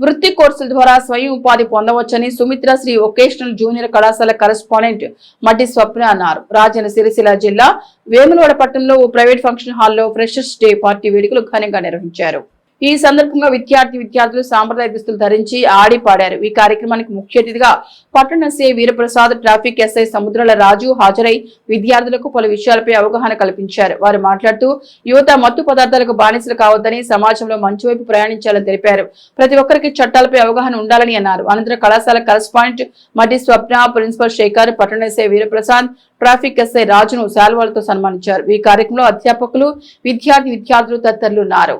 వృత్తి కోర్సుల ద్వారా స్వయం ఉపాధి పొందవచ్చని సుమిత్ర శ్రీ వొకేషనల్ జూనియర్ కళాశాల కరెస్పాండెంట్ మడ్డి స్వప్న అన్నారు. రాజన్న సిరిసిల్ల జిల్లా వేములవాడ పట్టణంలో ఓ ప్రైవేట్ ఫంక్షన్ హాల్లో ఫ్రెషర్స్ డే పార్టీ వేడుకలు ఘనంగా నిర్వహించారు. ఈ సందర్భంగా విద్యార్థి విద్యార్థులు సాంప్రదాయ దుస్తులు ధరించి ఆడి పాడారు. ఈ కార్యక్రమానికి ముఖ్య అతిథిగా పట్టణ CI Veeraprasad traffic SI Samudrala Raju హాజరై విద్యార్థులకు పలు విషయాలపై అవగాహన కల్పించారు. వారు మాట్లాడుతూ యువత మత్తు పదార్థాలకు బానిసలు కావద్దని సమాజంలో మంచి వైపు ప్రయాణించాలని తెలిపారు. ప్రతి ఒక్కరికి చట్టాలపై అవగాహన ఉండాలని అన్నారు. అనంతరం కళాశాల కరస్పాండెంట్ మటి స్వప్న ప్రిన్సిపల్ శేఖర్ పట్టణ ఎస్ఐ వీరప్రసాద్ ట్రాఫిక్ ఎస్ఐ రాజును శాల్వాలతో సన్మానించారు. ఈ కార్యక్రమంలో అధ్యాపకులు విద్యార్థి విద్యార్థులు తదితరులు ఉన్నారు.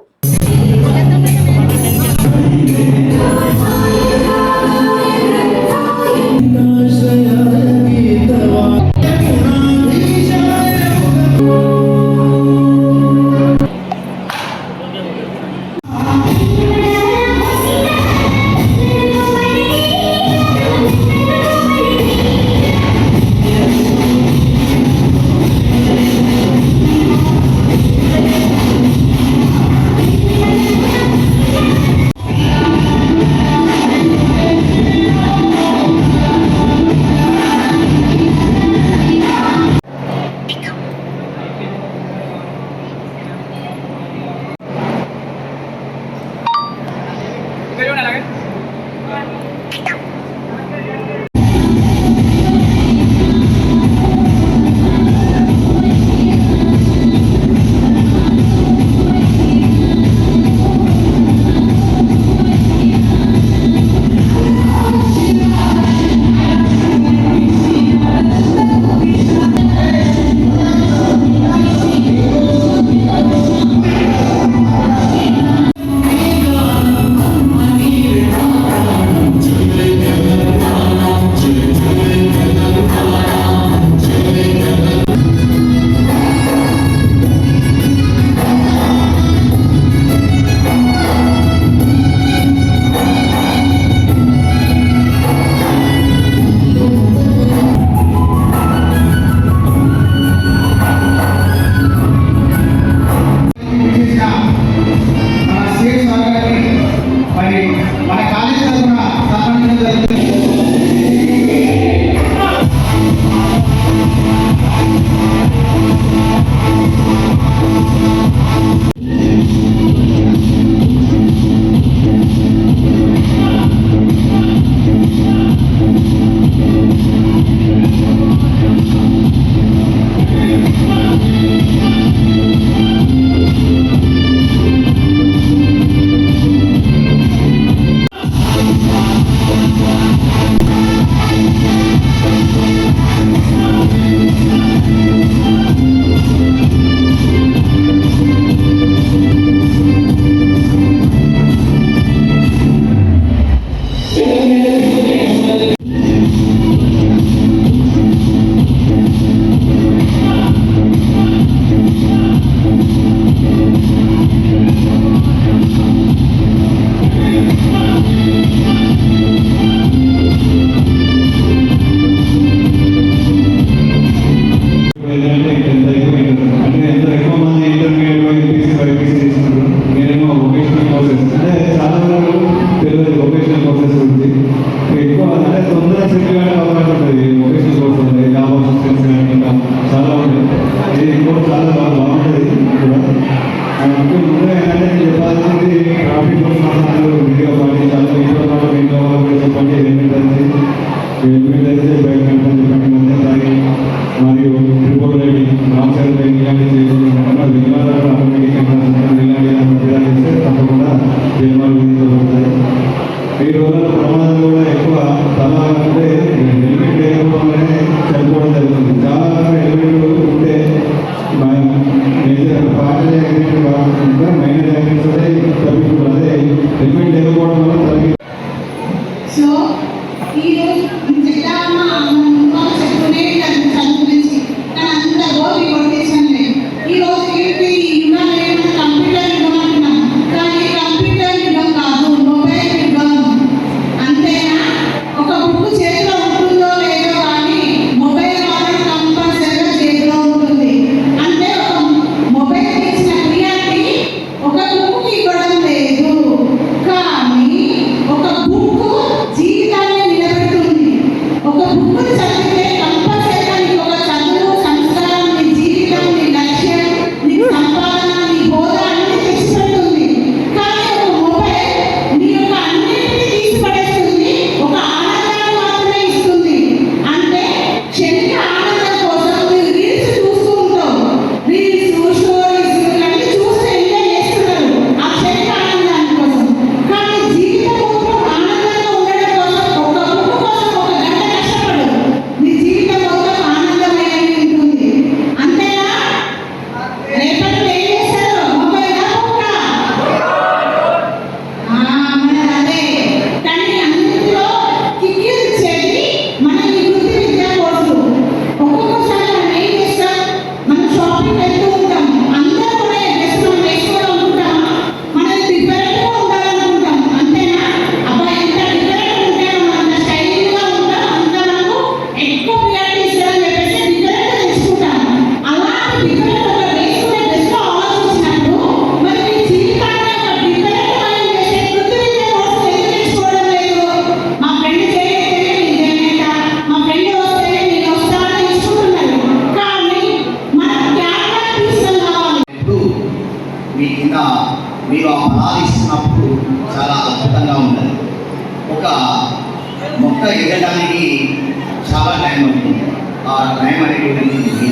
ఆ టైం అనేటువంటిది మీది.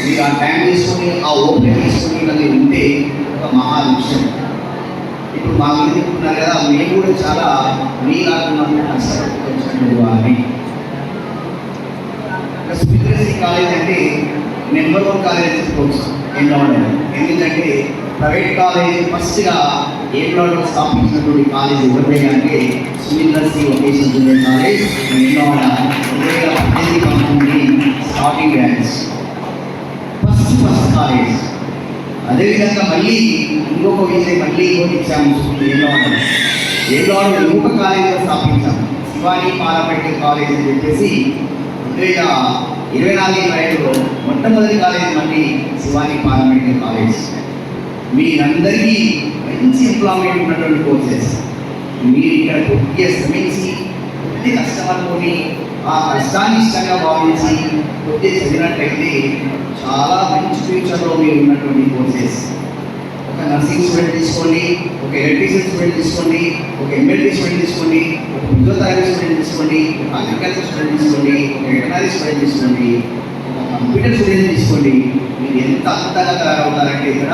మీరు ఆ టైం తీసుకొని ఆ ఓపెన్ తీసుకొని అది ఉంటే ఒక మహా విషయం ఇప్పుడు మా మీద చెప్తున్నారు కదా మేము కూడా చాలా మీ కాకుండా కష్టపడి వచ్చినటువంటి వారిని కాలేజ్ అంటే నెంబర్ వన్ కాలేజ్ తీసుకోవచ్చు ఎండవడం ఎందుకంటే ప్రైవేట్ కాలేజ్ ఫస్ట్గా ఏప్రిల్లో స్థాపించినటువంటి కాలేజ్ ఎవరిదే అంటే Sunil Sri vocation junior college ఎండవడ రెండు వేల పద్దెనిమిది పంతొమ్మిది starting batch first first college అదేవిధంగా మళ్ళీ ఇంకొక విషయం మళ్ళీ ఇంకోటి ఇచ్చాము. ఏలవాడ ఏలవాడ ఇంకొక కాలేజీలో స్థాపించాము. శివాని పారామెడికల్ కాలేజ్ అని చెప్పేసి రెండు వేల ఇరవై నాలుగు ఇరవై ఐదులో మొట్టమొదటి కాలేజ్ మళ్ళీ శివాని పారామెడికల్ కాలేజ్. మీరందరికీ మంచి ఎంప్లాయ్మెంట్ ఉన్నటువంటి కోర్సెస్ మీరు ఇక్కడ పూర్తిగా శ్రమించి కొద్ది కష్టపడుకొని ఆ కష్టాన్ని ఇష్టంగా భావించి కొద్ది చదివినట్లయితే చాలా మంచి ఫ్యూచర్లో మీరు ఉన్నటువంటి కోర్సెస్ ఒక నర్సింగ్ స్టూడెంట్ తీసుకోండి ఒక ఎలక్ట్రీషియన్ స్టూడెంట్ తీసుకోండి ఒక ఎంఎల్టీ స్టూడెంట్ తీసుకోండి ఒక ఫిజియోథెరపీ స్టూడెంట్ తీసుకోండి ఒక అగ్రికల్చర్ స్టూడెంట్ తీసుకోండి ఒక ఎకనామిక్స్ స్టూడెంట్ తీసుకోండి ఒక కంప్యూటర్ స్టూడెంట్ తీసుకోండి. మీరు ఎంత అద్భుతంగా తయారవుతారంటే ఇక్కడ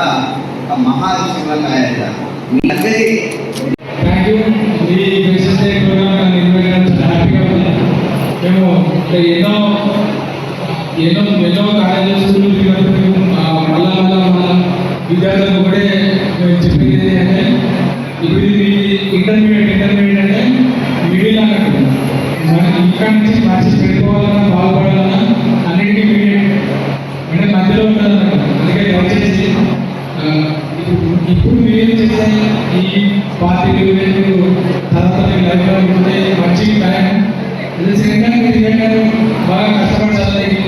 ఒక మహావిషయంగా తయారవుతారు. మీ దగ్గరే కార్యక్రమాన్ని యూ నిర్వహించడం చాలా హ్యాపీగా ఉంది మేము ఇక్కడ ఎన్నో ఎన్నో ఎన్నో కాలేజెస్ మళ్ళా మళ్ళా మళ్ళా విద్యార్థులకు ఒకటే మేము చెప్పేది ఏంటంటే ఇప్పుడు ఇంటర్మీడియట్ ఇంటర్మీడియట్ అంటే మిడిల్ అన్నట్టు మనం ఇక్కడ నుంచి మంచి పెట్టుకోవాలన్నా బాగుపడాలన్నా అన్నిటికీ మీడియం అంటే మధ్యలో ఉండాలన్నమాట అందుకే దయచేసి ఇప్పుడు ఇప్పుడు మీరు చేసే ఈ పార్టీలు వీళ్ళు ఉంటే మంచి టైం నిజంగా మీరు ఏంటంటే బాగా కష్టపడి చదివి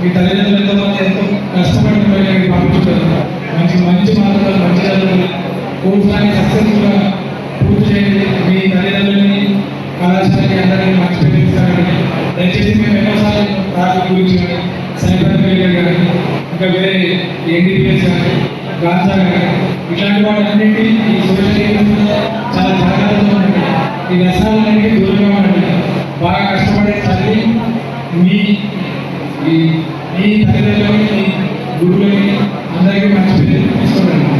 మీ తల్లిదండ్రులు ఎంతో మంది ఎంతో కష్టపడి మిమ్మల్ని పంపించారు. మంచి మంచి మార్గాలు మంచి చదువులు. కోర్సులని సక్సెస్ఫుల్గా పూర్తి చేయండి. మీ తల్లిదండ్రులని కళాశాలకి అందరికీ మంచి పేరు దయచేసి మేము ఎన్నోసార్లు రాత్రి గురించి కానీ సైబర్ ఫెయిలియర్ కానీ ఇంకా వేరే ఎన్డీపీఎస్ కానీ గాంజా కానీ ఈ చాలా జాగ్రత్తగా ఉండండి. ఈ వ్యసనాలన్నిటి దూరంగా ఉండండి. బాగా కష్టపడే చదివి మీ మీ తల్లిదండ్రులకి మీ గురువులకి అందరికీ మంచి పేరు తీసుకోండి